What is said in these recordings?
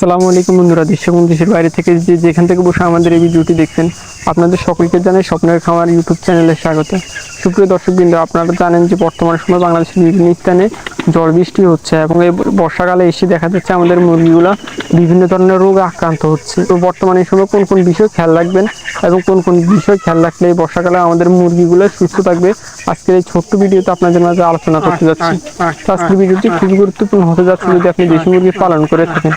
আসসালামু আলাইকুম বন্ধুরা, দেশ এবং দেশের বাইরে থেকে যে যেখান থেকে বসে আমাদের এই ভিডিওটি দেখছেন, আপনাদের সকলকে জানাই স্বপ্নের খাওয়ার ইউটিউব চ্যানেলে স্বাগত। সুপ্রিয় দর্শকবৃন্দ, আপনারা জানেন যে বর্তমান সময় বাংলাদেশের বিভিন্ন স্থানে ঝড় বৃষ্টি হচ্ছে এবং এই বর্ষাকালে এসে দেখা যাচ্ছে আমাদের মুরগিগুলো বিভিন্ন ধরনের রোগে আক্রান্ত হচ্ছে। তো বর্তমানে এই সময় কোন কোন বিষয় খেয়াল রাখবেন এবং কোন কোন বিষয় খেয়াল রাখলে এই বর্ষাকালে আমাদের মুরগিগুলো সুস্থ থাকবে? আজকের এই ছোট্ট ভিডিওতে আপনাদের মাঝে আলোচনা করতে যাচ্ছি। তো আজকের ভিডিওটি খুবই গুরুত্বপূর্ণ হতে যাচ্ছে যদি আপনি দেশি মুরগি পালন করে থাকেন।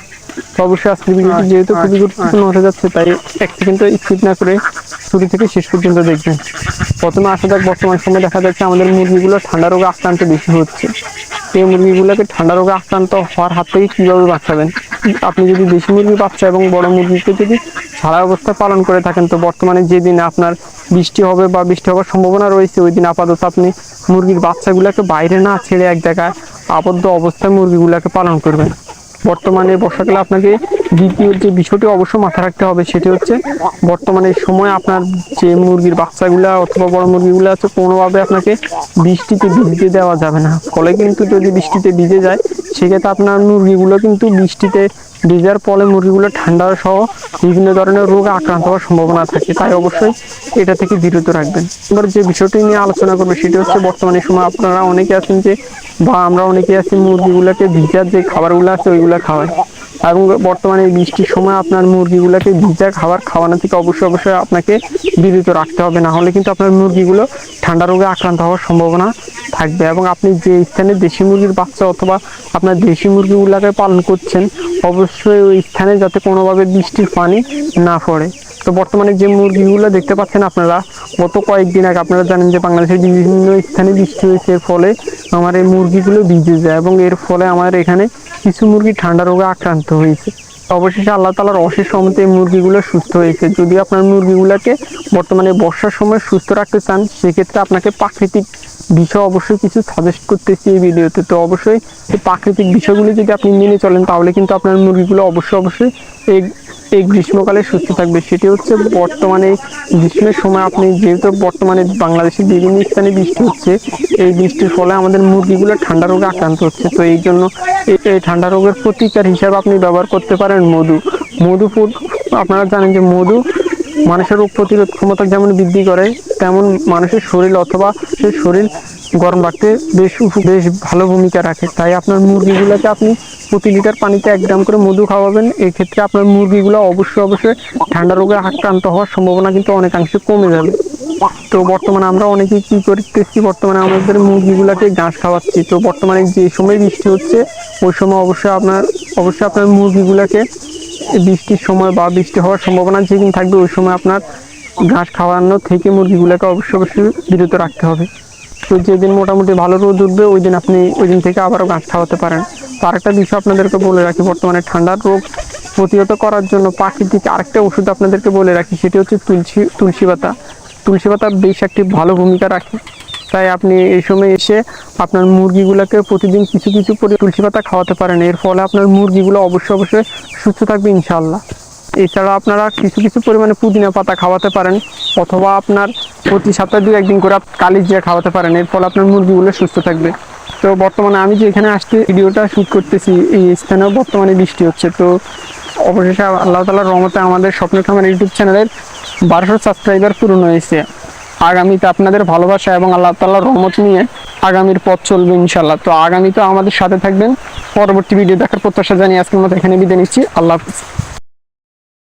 তো অবশ্যই আজকের ভিডিওটি যেহেতু খুবই গুরুত্বপূর্ণ হতে যাচ্ছে তাই এক সেকেন্ড স্কিপ না করে শুরু থেকে শেষ পর্যন্ত দেখবেন। প্রথমে আসা যাক বর্তমান সময় দেখা যাচ্ছে আমাদের মুরগিগুলো ঠান্ডা রোগে আক্রান্ত বেশি হচ্ছে। এই মুরগিগুলোকে ঠান্ডা রোগে আক্রান্ত হওয়ার হাত থেকে কীভাবে বাঁচাবেন? আপনি যদি দেশি মুরগি বাচ্চা এবং বড় মুরগিকে যদি ছাড়া অবস্থায় পালন করে থাকেন, তো বর্তমানে যেদিন আপনার বৃষ্টি হবে বা বৃষ্টি হওয়ার সম্ভাবনা রয়েছে, ওই দিন আপাতত আপনি মুরগির বাচ্চাগুলোকে বাইরে না ছেড়ে এক জায়গায় আবদ্ধ অবস্থায় মুরগিগুলোকে পালন করবেন। বর্তমানে বর্ষাকালে আপনাকে দ্বিতীয় যে বিষয়টি অবশ্য মাথায় রাখতে হবে সেটি হচ্ছে বর্তমানে সময় আপনার যে মুরগির বাচ্চাগুলো অথবা বড় মুরগিগুলো আছে, কোনোভাবে আপনাকে বৃষ্টিতে ভিজতে দেওয়া যাবে না। ফলে কিন্তু যদি বৃষ্টিতে ভিজে যায়, সেক্ষেত্রে আপনার মুরগিগুলো কিন্তু বৃষ্টিতে ভিজার ফলে মুরগিগুলো ঠান্ডা সহ বিভিন্ন ধরনের রোগে আক্রান্ত হওয়ার সম্ভাবনা থাকে, তাই অবশ্যই এটা থেকে বিরত রাখবেন। এবার যে বিষয়টি নিয়ে আলোচনা করব সেটি হচ্ছে বর্তমানে সময় আপনারা অনেকে আছেন যে, বা আমরা অনেকে আছি মুরগিগুলোকে ভিজার যে খাবারগুলো আছে ওইগুলো খাওয়াই। এবং বর্তমানে বৃষ্টির সময় আপনার মুরগিগুলোকে ভিজা খাবার খাওয়ানো থেকে অবশ্যই অবশ্যই আপনাকে বিরত রাখতে হবে। না হলে কিন্তু আপনার মুরগিগুলো ঠান্ডা রোগে আক্রান্ত হওয়ার সম্ভাবনা থাকবে এবং আপনি যে স্থানে দেশি মুরগির বাচ্চা অথবা আপনার দেশি মুরগিগুলোকে পালন করছেন, অবশ্যই ওই স্থানে যাতে কোনোভাবে বৃষ্টির পানি না পড়ে। তো বর্তমানে যে মুরগিগুলো দেখতে পাচ্ছেন আপনারা, গত কয়েকদিন আগে আপনারা জানেন যে বাংলাদেশের বিভিন্ন স্থানে বৃষ্টি হয়েছে, এর ফলে আমার এই মুরগিগুলো ভিজে যায় এবং এর ফলে আমার এখানে কিছু মুরগি ঠান্ডা রোগে আক্রান্ত হয়েছে। অবশেষে আল্লাহ তালার অশেষ সহমতে এই মুরগিগুলো সুস্থ হয়েছে। যদি আপনার মুরগিগুলোকে বর্তমানে বর্ষার সময় সুস্থ রাখতে চান, সেক্ষেত্রে আপনাকে প্রাকৃতিক বিষয় অবশ্যই কিছু সাজেস্ট করতেছি এই ভিডিওতে। তো অবশ্যই এই প্রাকৃতিক বিষয়গুলি যদি আপনি মেনে চলেন, তাহলে কিন্তু আপনার মুরগিগুলো অবশ্যই অবশ্যই এই এই গ্রীষ্মকালে সুস্থ থাকবে। সেটি হচ্ছে বর্তমানে গ্রীষ্মের সময় আপনি যেহেতু বর্তমানে বাংলাদেশের বিভিন্ন স্থানে বৃষ্টি হচ্ছে, এই বৃষ্টির ফলে আমাদের মুরগিগুলো ঠান্ডা রোগে আক্রান্ত হচ্ছে। তো এই জন্য এই ঠান্ডা রোগের প্রতিকার হিসাবে আপনি ব্যবহার করতে পারেন মধু। মধু আপনারা জানেন যে মধু মানুষের রোগ প্রতিরোধ ক্ষমতা যেমন বৃদ্ধি করে তেমন মানুষের শরীর অথবা সেই শরীর গরম রাখতে বেশ বেশ ভালো ভূমিকা রাখে। তাই আপনার মুরগিগুলোকে আপনি প্রতি লিটার পানিতে এক গ্রাম করে মধু খাওয়াবেন। এই ক্ষেত্রে আপনার মুরগিগুলো অবশ্যই অবশ্যই ঠান্ডা রোগে আক্রান্ত হওয়ার সম্ভাবনা কিন্তু অনেকাংশে কমে যাবে। তো বর্তমানে আমরা অনেকেই কি করতেছি? বর্তমানে আমাদের মুরগিগুলোকে ঘাস খাওয়াচ্ছি। তো বর্তমানে যে সময় বৃষ্টি হচ্ছে, ওই সময় অবশ্যই আপনার অবশ্যই আপনার মুরগিগুলোকে বৃষ্টির সময় বা বৃষ্টি হওয়ার সম্ভাবনা যেদিন থাকবে, ওই সময় আপনার ঘাস খাওয়ানো থেকে মুরগিগুলোকে অবশ্যই অবশ্যই বিরত রাখতে হবে। তো যেদিন মোটামুটি ভালো রোদ উঠবে, ওই দিন আপনি ওই দিন থেকে আবারও ঘাস খাওয়াতে পারেন। তো আরেকটা বিষয় আপনাদেরকে বলে রাখি, বর্তমানে ঠান্ডার রোগ প্রতিহত করার জন্য প্রাকৃতিক আরেকটা ওষুধ আপনাদেরকে বলে রাখি, সেটি হচ্ছে তুলসী তুলসী পাতা। তুলসী পাতা বেশ একটি ভালো ভূমিকা রাখে। তাই আপনি এই সময় এসে আপনার মুরগিগুলোকে প্রতিদিন কিছু কিছু করে তুলসী পাতা খাওয়াতে পারেন। এর ফলে আপনার মুরগিগুলো অবশ্যই অবশ্যই সুস্থ থাকবে ইনশাল্লাহ এছাড়া আপনারা কিছু কিছু পরিমাণে পুদিনা পাতা খাওয়াতে পারেন, অথবা আপনার প্রতি সপ্তাহে দু একদিন করে কালিজ দিয়ে খাওয়াতে পারেন, এর ফলে আপনার মুরগিগুলো সুস্থ থাকবে। তো বর্তমানে আমি যে এখানে আসতে ভিডিওটা শ্যুট করতেছি, এই স্থানেও বর্তমানে বৃষ্টি হচ্ছে। তো অবশেষে আল্লাহ তালার রহমতে আমাদের স্বপ্ন খামার ইউটিউব চ্যানেলের বারোশো সাবস্ক্রাইবার পূরণ হয়েছে। আগামীতে আপনাদের ভালোবাসা এবং আল্লাহ তাল্লাহর রহমত নিয়ে আগামীর পথ চলবে ইনশাল্লাহ তো আগামীতে আমাদের সাথে থাকবেন। পরবর্তী ভিডিও দেখার প্রত্যাশা জানিয়ে আজকের মতো এখানে বিদায় নিচ্ছি। আল্লাহ হাফিজ।